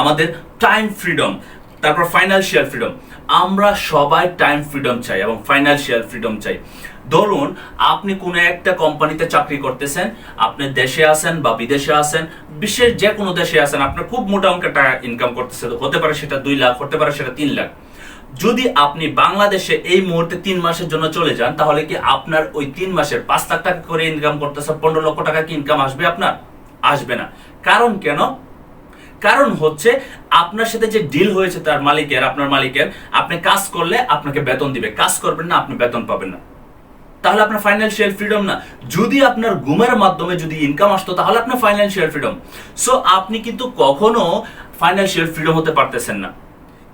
আমাদের time freedom তারপর financial freedom আমরা সবাই টাইম ফ্রিডম চাই এবং ফাইন্যান্সিয়াল ফ্রিডম চাই। ধরুন, আপনি কোনো একটা কোম্পানিতে চাকরি করতেছেন, আপনি দেশে আছেন বা বিদেশে আছেন, বিশ্বের যে কোনো দেশে আছেন, আপনার খুব মোটা অঙ্কের টাকা ইনকাম করতেছে, হতে পারে সেটা দুই লাখ, হতে পারে সেটা তিন লাখ। যদি আপনি বাংলাদেশে এই মুহূর্তে তিন মাসের জন্য চলে যান, তাহলে কি আপনার ওই তিন মাসের পাঁচ লাখ টাকা করে ইনকাম করতেছে, পনেরো লক্ষ টাকা কি ইনকাম আসবে আপনার? আসবে না। কারণ কেন? কারণ হচ্ছে আপনার সাথে যে ডিল হয়েছে তার মালিকের, আপনার মালিকের, আপনি কাজ করলে আপনাকে বেতন দিবে। কাজ করবেন না, আপনি বেতন পাবেন না। তাহলে আপনার ফাইন্যান্সিয়াল ফ্রিডম না। যদি আপনার ঘুমের মাধ্যমে যদি ইনকাম আসতো, তাহলে আপনার ফাইন্যান্সিয়াল ফ্রিডম সো আপনি কিন্তু কখনো ফাইন্যান্সিয়াল ফ্রিডম হতে পারতেছেন না।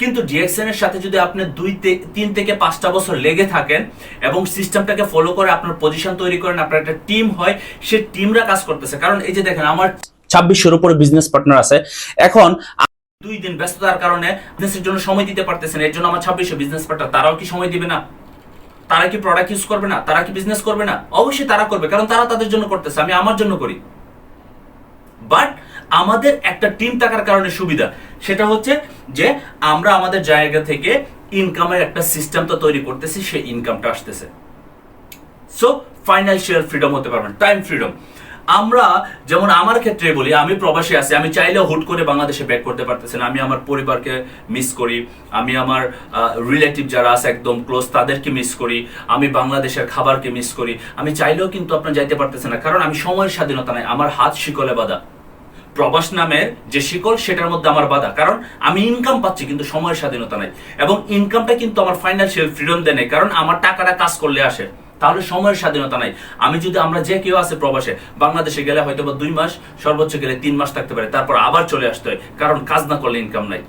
কিন্তু ডিএক্সএন এর সাথে যদি আপনি দুই তিন থেকে পাঁচটা বছর লেগে থাকেন এবং সিস্টেমটাকে ফলো করে আপনার পজিশন তৈরি করেন, আপনার একটা টিম হয়, সে টিমরা কাজ করতেছে। কারণ এই যে দেখেন, আমার ছাব্বিশের উপরে বিজনেস পার্টনার আছে। এখন দুই দিন ব্যস্ততার কারণে বিজনেসের জন্য সময় দিতে পারতেছেন এর জন্য আমার ছাব্বিশে বিজনেস পার্টনার তারাও কি সময় দিবে না? তারা কি প্রোডাক্ট ইউজ করবে না? তারা কি বিজনেস করবে না? অবশ্যই তারা করবে, কারণ তারা তাদের জন্য করতেছে, আমি আমার জন্য করি। বাট আমাদের একটা টিম থাকার কারণে সুবিধা, সেটা হচ্ছে যে আমরা আমাদের জায়গা থেকে ইনকামের একটা সিস্টেম তো তৈরি করতেছি, সেই ইনকামটা আসতেছে। সো ফাইন্যান্সিয়াল ফ্রিডম হতে পারবেন টাইম ফ্রিডম আমরা যেমন আমার ক্ষেত্রে বলি, আমি প্রবাসী আছি, আমি চাইলে হুট করে বাংলাদেশে ব্যাক করতে পারতেছি না। আমি আমার পরিবারকে মিস করি, আমি আমার রিলেটিভ যারা আছে একদম ক্লোজ তাদেরকে মিস করি, আমি বাংলাদেশের খাবারকে মিস করি। আমি চাইলেও কিন্তু আপনার যাইতে পারতেছে না, কারণ আমি সময়ের স্বাধীনতা নাই, আমার হাত শিকলে বাঁধা। প্রবাস নামের যে শিকল, সেটার মধ্যে আমার বাধা, কারণ আমি ইনকাম পাচ্ছি কিন্তু সময়ের স্বাধীনতা নাই। এবং ইনকামটা কিন্তু আমার ফাইন্যান্সিয়াল ফ্রিডম দেয় কারণ আমার টাকাটা কাজ করলে আসে। তাহলে সময়ের স্বাধীনতা নাই। আমি যদি আমরা যে কেউ আছে প্রবাসে, বাংলাদেশে গেলে হয়তো বা দুই মাস, সর্বোচ্চ গেলে তিন মাস থাকতে পারে, তারপর আবার চলে আসতে হয়, কারণ কাজ না করলে ইনকাম নাই।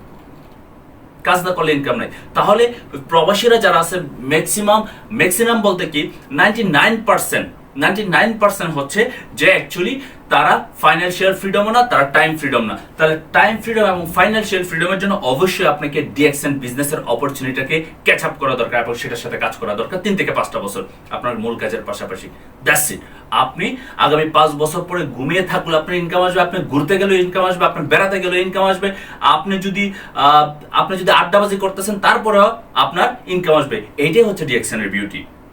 কাজ না করলে ইনকাম নাই। তাহলে প্রবাসীরা যারা আছে ম্যাক্সিমাম ম্যাক্সিমাম বলতে কি ninety nine percent ninety nine percent হচ্ছে যে অ্যাকচুয়ালি তারা ফাইন্যান্সিয়াল ফ্রিডমও না, তারা টাইম ফ্রিডম না। তাহলে টাইম ফ্রিডম এবং ফাইন্যান্সিয়াল ফ্রিডমের জন্য অবশ্যই আপনাকে ডিএক্সএন বিজনেসের অপরচুনিটিকে ক্যাচ আপ করা দরকার এবং সেটার সাথে কাজ করা দরকার তিন থেকে পাঁচটা বছর আপনার মূল কাজের পাশাপাশি। দ্যাটস ইট আপনি আগামী পাঁচ বছর পরে ঘুমিয়ে থাকলে আপনার ইনকাম আসবে, আপনি ঘুরতে গেলেও ইনকাম আসবে আপনি বেড়াতে গেলেও ইনকাম আসবে। আপনি যদি আপনি যদি আড্ডাবাজি করতেছেন, তারপরেও আপনার ইনকাম আসবে। এইটাই হচ্ছে ডিএক্সএন এর বিউটি